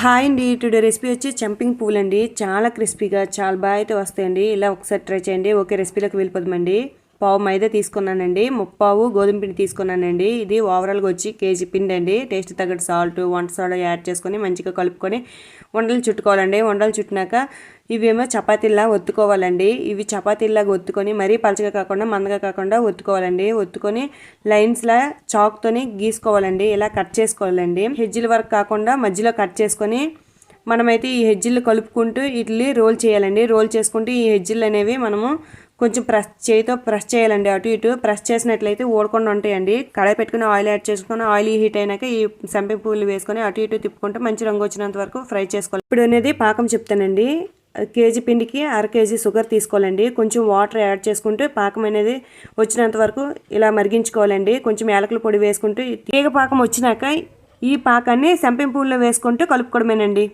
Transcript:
Hi అండి today recipe వచ్చి చంపింగ్ పూలు అండి. చాలా క్రిస్పీగా చాలా బాగా అయితే వస్తాయండి. ఇలా ఒకసారి ట్రై చేయండి. ఓకే రెసిపీలోకి వెళ్ళిపోదామండి. పావు మైదా తీసుకున్నానండి ముప్పావు గోధుమ పిండి తీసుకున్నానండి. ఇది ఓవరాల్గా వచ్చి కేజీ పిండి అండి టేస్ట్ తగ్గట్టు సాల్ట్ వంట సోడా యాడ్ చేసుకొని మంచిగా కలుపుకొని వండలు చుట్టుకోవాలండి. వండలు చుట్టినాక ఇవేమో చపాతీలా ఒత్తుకోవాలండి. ఇవి చపాతీలాగా ఒత్తుకొని మరీ పలచగా కాకుండా మందగా కాకుండా ఒత్తుకోవాలండి. ఒత్తుకొని లైన్స్లా చాక్తోని గీసుకోవాలండి. ఇలా కట్ చేసుకోవాలండి. హెజ్జిల వరకు కాకుండా మధ్యలో కట్ చేసుకొని మనమైతే ఈ హెజ్జిలు కలుపుకుంటూ ఇడ్లీ రోల్ చేయాలండి. రోల్ చేసుకుంటూ ఈ హెజ్జిల్ అనేవి మనము కొంచెం ప్రెస్ చేయితో ప్రెస్ చేయాలండి. అటు ఇటు ప్రెస్ చేసినట్లయితే ఓడకుండా ఉంటాయండి. కడాయి పెట్టుకుని ఆయిల్ యాడ్ చేసుకుని ఆయిల్ హీట్ అయినాక ఈ సంపి పూలు వేసుకొని అటు ఇటు తిప్పుకుంటూ మంచి రంగు వచ్చినంత వరకు ఫ్రై చేసుకోవాలి. ఇప్పుడు అనేది పాకం చెప్తానండి. కేజీ పిండికి అర కేజీ షుగర్ తీసుకోవాలండి. కొంచెం వాటర్ యాడ్ చేసుకుంటూ పాకం అనేది వచ్చినంత వరకు ఇలా మరిగించుకోవాలండి. కొంచెం ఏలకల పొడి వేసుకుంటూ తీగ పాకం వచ్చినాక ఈ పాకాన్ని సంపెంపూల్లో వేసుకుంటూ కలుపుకోవడమేనండి.